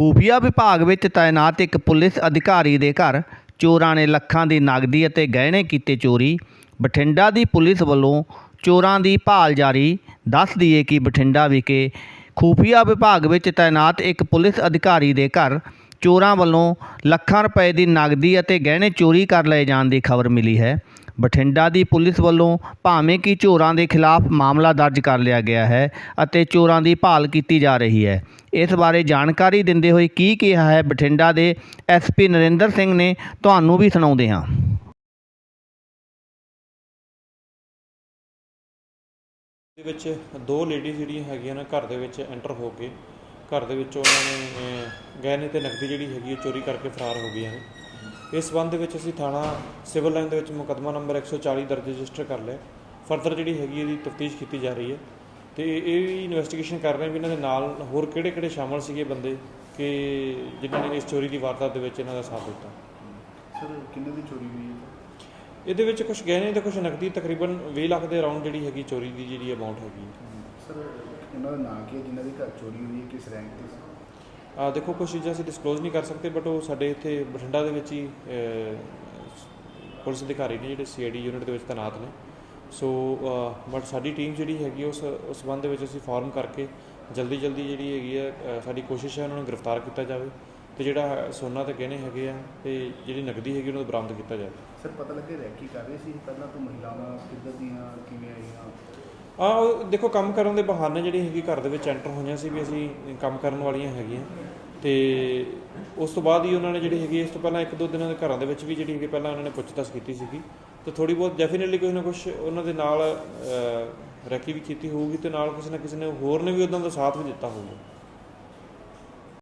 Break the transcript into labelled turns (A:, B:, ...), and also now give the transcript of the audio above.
A: ਖੂਫੀਆ ਵਿਭਾਗ ਵਿੱਚ ਤਾਇਨਾਤ ਇੱਕ ਪੁਲਿਸ ਅਧਿਕਾਰੀ ਦੇ ਘਰ ਚੋਰਾਂ ਨੇ ਲੱਖਾਂ ਦੀ ਨਗਦੀ ਅਤੇ ਗਹਿਣੇ ਕੀਤੇ ਚੋਰੀ। ਬਠਿੰਡਾ ਦੀ ਪੁਲਿਸ ਵੱਲੋਂ ਚੋਰਾਂ ਦੀ ਭਾਲ ਜਾਰੀ। ਦੱਸ ਦਈਏ ਕਿ ਬਠਿੰਡਾ ਵਿਖੇ ਖੂਫੀਆ ਵਿਭਾਗ ਵਿੱਚ ਤਾਇਨਾਤ ਇੱਕ ਪੁਲਿਸ ਅਧਿਕਾਰੀ ਦੇ ਘਰ ਚੋਰਾਂ ਵੱਲੋਂ ਲੱਖਾਂ ਰੁਪਏ ਦੀ ਨਗਦੀ ਅਤੇ ਗਹਿਣੇ ਚੋਰੀ ਕਰ ਲਏ ਜਾਣ ਦੀ ਖਬਰ ਮਿਲੀ ਹੈ। ਬਠਿੰਡਾ ਦੀ ਪੁਲਿਸ ਵੱਲੋਂ ਭਾਵੇਂ ਕਿ ਚੋਰਾਂ ਦੇ ਖਿਲਾਫ ਮਾਮਲਾ ਦਰਜ ਕਰ ਲਿਆ ਗਿਆ ਹੈ ਅਤੇ ਚੋਰਾਂ ਦੀ ਭਾਲ ਕੀਤੀ ਜਾ ਰਹੀ ਹੈ। ਇਸ ਬਾਰੇ ਜਾਣਕਾਰੀ ਦਿੰਦੇ ਹੋਏ ਕੀ ਕਿਹਾ ਹੈ ਬਠਿੰਡਾ ਦੇ ਐਸਪੀ ਨਰਿੰਦਰ ਸਿੰਘ ਨੇ ਤੁਹਾਨੂੰ ਵੀ ਸੁਣਾਉਂਦੇ ਹਾਂ।
B: ਦੇ ਵਿੱਚ ਦੋ ਲੇਡੀਜ਼ ਜਿਹੜੀਆਂ ਹੈਗੀਆਂ ਨੇ ਘਰ ਦੇ ਵਿੱਚ ਐਂਟਰ ਹੋ ਕੇ ਘਰ ਦੇ ਵਿੱਚ ਉਹਨਾਂ ਨੇ ਗਹਿਣੇ ਤੇ ਨਕਦੀ ਜਿਹੜੀ ਹੈਗੀ ਹੈ ਚੋਰੀ ਕਰਕੇ ਫਰਾਰ ਹੋ ਗਈਆਂ ਨੇ। ਇਸ ਸੰਬੰਧ ਵਿੱਚ ਅਸੀਂ ਥਾਣਾ ਸਿਵਲ ਲਾਈਨ ਦੇ ਵਿੱਚ ਮੁਕੱਦਮਾ ਨੰਬਰ 140 ਦਰਜ ਰਜਿਸਟਰ ਕਰ ਲਿਆ। ਫਰਦਰ ਜਿਹੜੀ ਹੈਗੀ ਇਹਦੀ ਤਫਤੀਸ਼ ਕੀਤੀ ਜਾ ਰਹੀ ਹੈ। ਤੇ ਇਹ ਵੀ ਇਨਵੈਸਟੀਗੇਸ਼ਨ ਕਰ ਰਹੇ ਹਾਂ ਵੀ ਇਹਨਾਂ ਦੇ ਨਾਲ ਹੋਰ ਕਿਹੜੇ-ਕਿਹੜੇ ਸ਼ਾਮਲ ਸੀਗੇ ਬੰਦੇ ਕਿ ਜਿਨ੍ਹਾਂ ਨੇ ਇਸ ਚੋਰੀ ਦੀ ਵਾਰਦਾਤ ਦੇ ਵਿੱਚ ਇਹਨਾਂ ਦਾ ਸਾਥ ਦਿੱਤਾ।
C: ਸਰ ਕਿੰਨੇ ਦੀ ਚੋਰੀ ਹੋਈ ਹੈ?
B: ਇਹਦੇ ਵਿੱਚ ਕੁਝ ਗਹਿਣੇ ਤੇ ਕੁਝ ਨਕਦੀ ਤਕਰੀਬਨ 20 ਲੱਖ ਦੇ ਅਰਾਊਂਡ ਜਿਹੜੀ ਹੈਗੀ ਚੋਰੀ ਦੀ ਜਿਹੜੀ ਅਮਾਉਂਟ ਹੈਗੀ ਹੈ।
C: ਸਰ ਇਹਨਾਂ ਦਾ ਨਾਂ ਕੀ ਹੈ ਜਿਨ੍ਹਾਂ ਦੇ ਘਰ ਚੋਰੀ ਹੋਈ ਹੈ ਕਿਸ ਰੈਂਕ ਤੇ ਸੀ?
B: ਆ ਦੇਖੋ ਕੁਝ ਚੀਜ਼ਾਂ ਅਸੀਂ ਡਿਸਕਲੋਜ਼ ਨਹੀਂ ਕਰ ਸਕਦੇ ਬਟ ਉਹ ਸਾਡੇ ਇੱਥੇ ਬਠਿੰਡਾ ਦੇ ਵਿੱਚ ਹੀ ਪੁਲਿਸ ਅਧਿਕਾਰੀ ਨੇ ਜਿਹੜੇ ਸੀਆਈਡੀ ਯੂਨਿਟ ਦੇ ਵਿੱਚ ਤੈਨਾਤ ਨੇ। ਸੋ ਬਟ ਸਾਡੀ ਟੀਮ ਜਿਹੜੀ ਹੈਗੀ ਉਸ ਉਸ ਸੰਬੰਧ ਦੇ ਵਿੱਚ ਅਸੀਂ ਫਾਰਮ ਕਰਕੇ ਜਲਦੀ ਜਲਦੀ ਜਿਹੜੀ ਹੈਗੀ ਹੈ ਅਹ, ਸਾਡੀ ਕੋਸ਼ਿਸ਼ ਹੈ ਉਹਨਾਂ ਨੂੰ ਗ੍ਰਿਫਤਾਰ ਕੀਤਾ ਜਾਵੇ ਤੇ ਜਿਹੜਾ ਸੋਨਾ ਤੇ ਗਹਿਣੇ ਹੈਗੇ ਆ ਤੇ ਜਿਹੜੀ ਨਕਦੀ ਹੈਗੀ ਉਹਨਾਂ ਨੂੰ ਬਰਾਮਦ ਕੀਤਾ ਜਾਵੇ।
C: ਸਰ ਪਤਾ ਲੱਗੇ ਰੈਕੀ ਕਰ ਰਹੇ ਸੀ ਪਹਿਲਾਂ ਤੋਂ ਮਹਿਲਾਵਾਂ ਕਿੱਦਾਂ ਦੀਆਂ ਕਿਵੇਂ ਆਈਆਂ?
B: ਆ ਉਹ ਦੇਖੋ, ਕੰਮ ਕਰਨ ਦੇ ਬਹਾਨੇ ਜਿਹੜੀ ਹੈਗੀ ਘਰ ਦੇ ਵਿੱਚ ਐਂਟਰ ਹੋਈਆਂ ਸੀ ਵੀ ਅਸੀਂ ਕੰਮ ਕਰਨ ਵਾਲੀਆਂ ਹੈਗੀਆਂ। ਤੇ ਉਸ ਤੋਂ ਬਾਅਦ ਹੀ ਉਹਨਾਂ ਨੇ ਜਿਹੜੀ ਹੈਗੀ, ਇਸ ਤੋਂ ਪਹਿਲਾਂ ਇੱਕ ਦੋ ਦਿਨਾਂ ਦੇ ਘਰਾਂ ਦੇ ਵਿੱਚ ਵੀ ਜਿਹੜੀ ਹੈਗੀ, ਪਹਿਲਾਂ ਉਹਨਾਂ ਨੇ ਪੁੱਛਤਾਛ ਕੀਤੀ ਸੀਗੀ। ਤੇ ਥੋੜੀ ਬਹੁਤ ਡੈਫੀਨਿਟਲੀ ਕੋਈ ਨਾ ਕੁਝ ਉਹਨਾਂ ਦੇ ਨਾਲ ਰੈਕੀ ਵੀ ਕੀਤੀ ਹੋਊਗੀ ਤੇ ਨਾਲ ਕਿਸੇ ਨਾ ਕਿਸੇ ਨੇ ਹੋਰ ਨੇ ਵੀ ਉਹਨਾਂ ਦਾ ਸਾਥ ਵੀ ਦਿੱਤਾ ਹੋਊਗਾ।